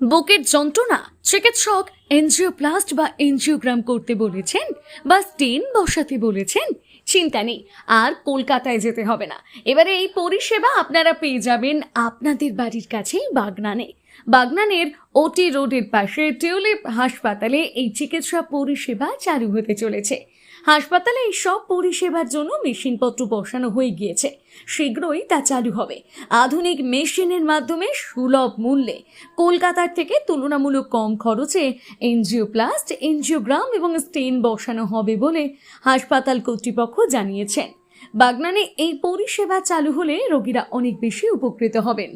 বুকের যন্ত্রণা চিকিৎসক এনজিওপ্লাস্ট বা এনজিওগ্রাম করতে বলেছেন বা স্টেন বসাতে বলেছেন, চিন্তা নেই, আর কলকাতায় যেতে হবে না। এবারে এই পরিষেবা আপনারা পেয়ে যাবেন আপনাদের বাড়ির কাছেই বাগনানে। বাগনানের ওটি রোডের পাশে টিউলিপ হাসপাতালে এই চিকিৎসা পরিষেবা চালু হতে চলেছে। হাসপাতালে এই সব পরিষেবার জন্য মেশিনপত্র বসানো হয়ে গিয়েছে। শীঘ্রই তা চালু হবে। আধুনিক মেশিনের মাধ্যমে সুলভ মূল্যে কলকাতার থেকে তুলনামূলক কম খরচে এনজিও এনজিওপ্লাস্ট, এনজিওগ্রাম এবং স্টেন বসানো হবে বলে হাসপাতাল কর্তৃপক্ষ জানিয়েছেন। বাগনানে এই পরিষেবা চালু হলে রোগীরা অনেক বেশি উপকৃত হবেন।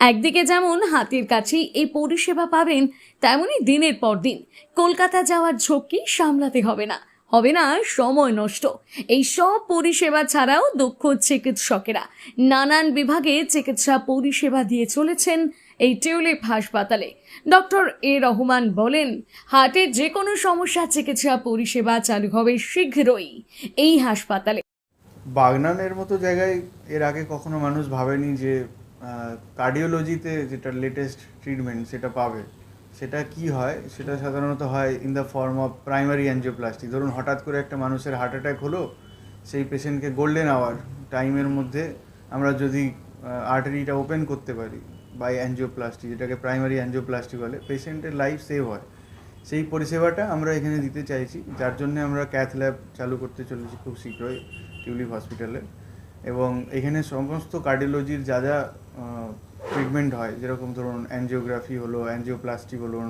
একদিকে যেমন হাতের কাছেই এই পরিষেবা পাবেন তেমনই দিনের পর দিন কলকাতা যাওয়ার ঝক্কি সামলাতে হবে না হবে না সময় নষ্ট। এই সব পরিষেবা ছাড়াও দক্ষ চিকিৎসকেরা নানান বিভাগে চিকিৎসা পরিষেবা দিয়ে চলেছেন এই টিউলিপ হাসপাতালে। ডক্টর এ রহমান বলেন হার্টের যে কোনো সমস্যা চিকিৎসা পরিষেবা চালু হবে শীঘ্রই এই হাসপাতালে। বাগনানের মতো জায়গায় এর আগে কখনো মানুষ ভাবেনি যে কার্ডিওলজিতে যেটা লেটেস্ট ট্রিটমেন্ট সেটা পাবে। সেটা কি হয়? সেটা সাধারণত হয় in the form of primary angioplasty ধরুন, হঠাৎ করে একটা মানুষের হার্ট অ্যাটাক হলো, সেই পেশেন্টকে গোল্ডেন আওয়ার টাইমের মধ্যে আমরা যদি আর্টারিটা ওপেন করতে পারি বাই অ্যাঞ্জিওপ্লাস্টি যেটাকে প্রাইমারি অ্যাঞ্জিওপ্লাস্টি বলে পেশেন্টের লাইফ সেভ হয়। সেই পরিষেবাটা আমরা এখানে দিতে চাইছি, যার জন্য আমরা ক্যাথ ল্যাব চালু করতে চলেছি খুব শীঘ্রই টিউলিপ হসপিটালে এবং এখানে সমস্ত কার্ডিওলজির যা যা ট্রিটমেন্ট হয়, যেরকম ধরুন অ্যানজিওগ্রাফি হলো অ্যানজিওপ্লাস্টি বলুন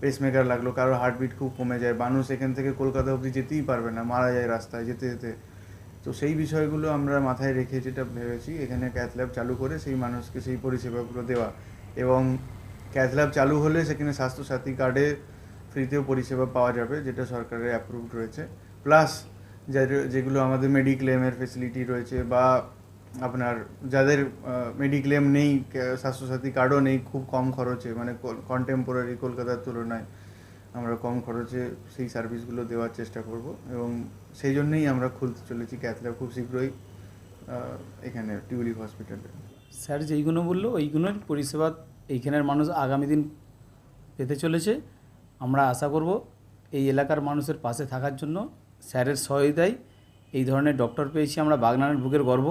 পেসমেকার লাগল, কারও হার্টবিট খুব কমে যায়, মানুষ এখান থেকে কলকাতা অবধি যেতেই পারবে না, মারা যায় রাস্তায় যেতে যেতে। তো সেই বিষয়গুলো আমরা মাথায় রেখে যেটা ভেবেছি, এখানে ক্যাথ ল্যাব চালু করে সেই মানুষকে সেই পরিষেবাগুলো দেওয়া এবং ক্যাথ ল্যাব চালু হলে সেখানে স্বাস্থ্যসাথী কার্ডে ফ্রিতেও পরিষেবা পাওয়া যাবে, যেটা সরকারের অ্যাপ্রুভড রয়েছে। প্লাস যেগুলো আমাদের মেডিক্লেমের ফেসিলিটি রয়েছে বা আপনার যাদের মেডিক্লেম নেই স্বাস্থ্যসাথী কার্ডও নেই, খুব কম খরচে মানে কন্টেম্পোরারি কলকাতার তুলনায়। আমরা কম খরচে সেই সার্ভিসগুলো দেওয়ার চেষ্টা করব এবং সেই জন্যেই আমরা খুলতে চলেছি ক্যাথল্যাব খুব শীঘ্রই এখানে টিউলিপ হসপিটালে স্যার যেইগুলো বলল, ওইগুলোর পরিষেবা এইখানের মানুষ আগামী দিন পেতে চলেছে। আমরা আশা করব এই এলাকার মানুষের পাশে থাকার জন্য স্যারের সহায়তায় এই ধরনের ডক্টর পেয়েছি আমরা বাগনানের বুকের গর্ব।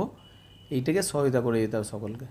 এইটাকে সহায়তা করে যেতে হবে সকলকে।